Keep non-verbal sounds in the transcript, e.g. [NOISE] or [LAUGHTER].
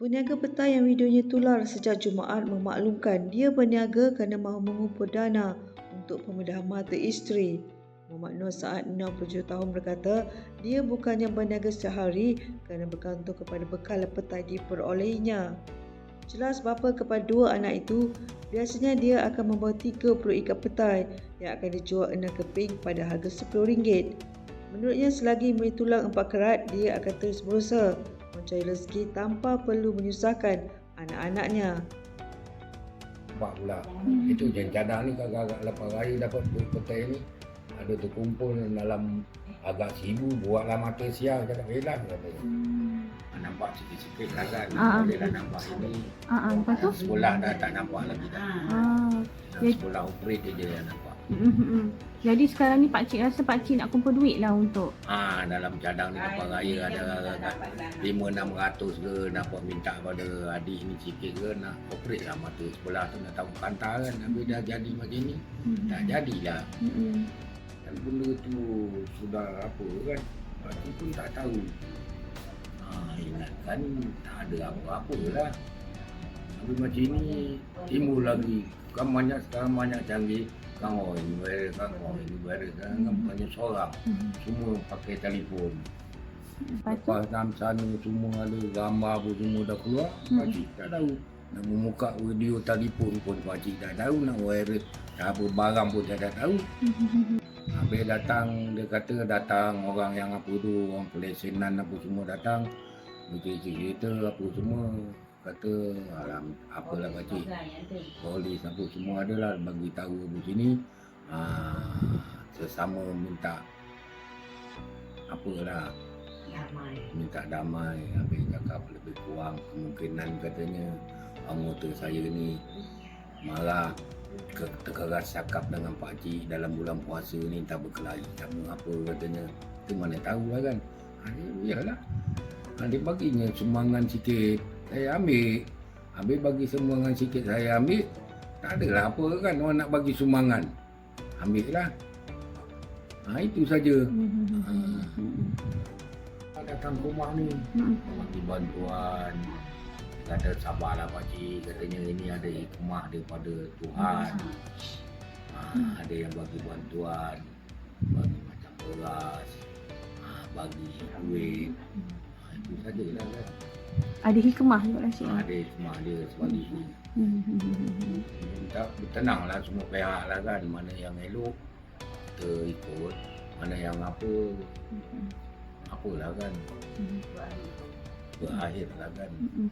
Peniaga petai yang videonya tular sejak Jumaat memaklumkan dia berniaga kerana mahu mengumpul dana untuk pembedahan mata isteri. Muhammad Nur Saad 67 tahun berkata dia bukannya berniaga setiap hari kerana bergantung kepada bekal petai diperolehinya. Jelas bapa kepada dua anak itu, biasanya dia akan membawa 30 ikat petai yang akan dijual enam keping pada harga RM10. Menurutnya selagi memberi tulang empat kerat, dia akan terus berusaha mencari rezeki tanpa perlu menyusahkan anak-anaknya. Nampak pula. Hmm. Itu je cadang ni agak-agak lepas raya dapat duit petai ni. Ada terkumpul dalam agak seribu buatlah mata siang cakap belah kata. Hmm. Nampak sikit-sikit lah kan. Ah, ah. Boleh lah nampak ini. Ah, ah, lepas tu? Sekolah dah tak nampak lagi dah. Ah, Yang Jadi- sekolah operate je yang nampak. Mm-mm. Jadi sekarang ni Pak Cik rasa Pak Cik nak kumpul duit lah untuk Ah dalam cadang ni lepas raya ada lima enam ratus ke dapat minta pada adik ni sikit ke nak operate lah mata sebelah tu nak tahu kantar kan tapi dah jadi macam ni. Tak jadilah. Mm-mm. dan benda tu sudah apa kan tu pun tak tahu. Ah, ingatkan tak ada apa-apa lah. Tapi macam ni timbul lagi. Kan banyak sekarang banyak canggih kan ini virus kan ini virus kan kan bukannya seorang Mhm. semua pakai telefon Lepas dalam sana semua ada gambar pun semua dah keluar Hmm. pakcik tak tahu nak membuka video telefon pun pakcik tak tahu nak virus apa barang pun tak tak tahu [LAUGHS] Habis datang, dia kata datang orang yang apa tu, orang pelesenan apa semua datang. Dia cerita apa semua. Kata, alam, apalah pakcik. Polis apa semua adalah bagi tahu di sini. Ah, sesama minta apalah. Minta damai habis cakap lebih kurang kemungkinan katanya anggota saya ni marah ke, terkeras cakap dengan Pak Cik dalam bulan puasa ni tak berkelahi sama apa katanya. Tu mana tahu lah kan. Ha, dia, iyalah ha, dia baginya sumbangan sikit saya ambil. Habis bagi sumbangan sikit saya ambil tak adalah apa kan orang nak bagi sumbangan. Ambil lah ha, itu saja. Mm-mm. datang ke rumah ni? Mm-mm. bagi bantuan. Kata sabarlah pakcik. Katanya ini ada hikmah daripada Tuhan. Ha, ada yang bagi bantuan. Bagi macam beras. Ha, bagi duit itu sajalah kan Ada hikmah juga lah Cik. Ha, ada hikmah dia sebagai ini Mm-mm. kita tenanglah semua pihak lah kan. Mana yang elok kita ikut. Mana yang apa apalah kan. Berakhir lah kan. Mm-mm.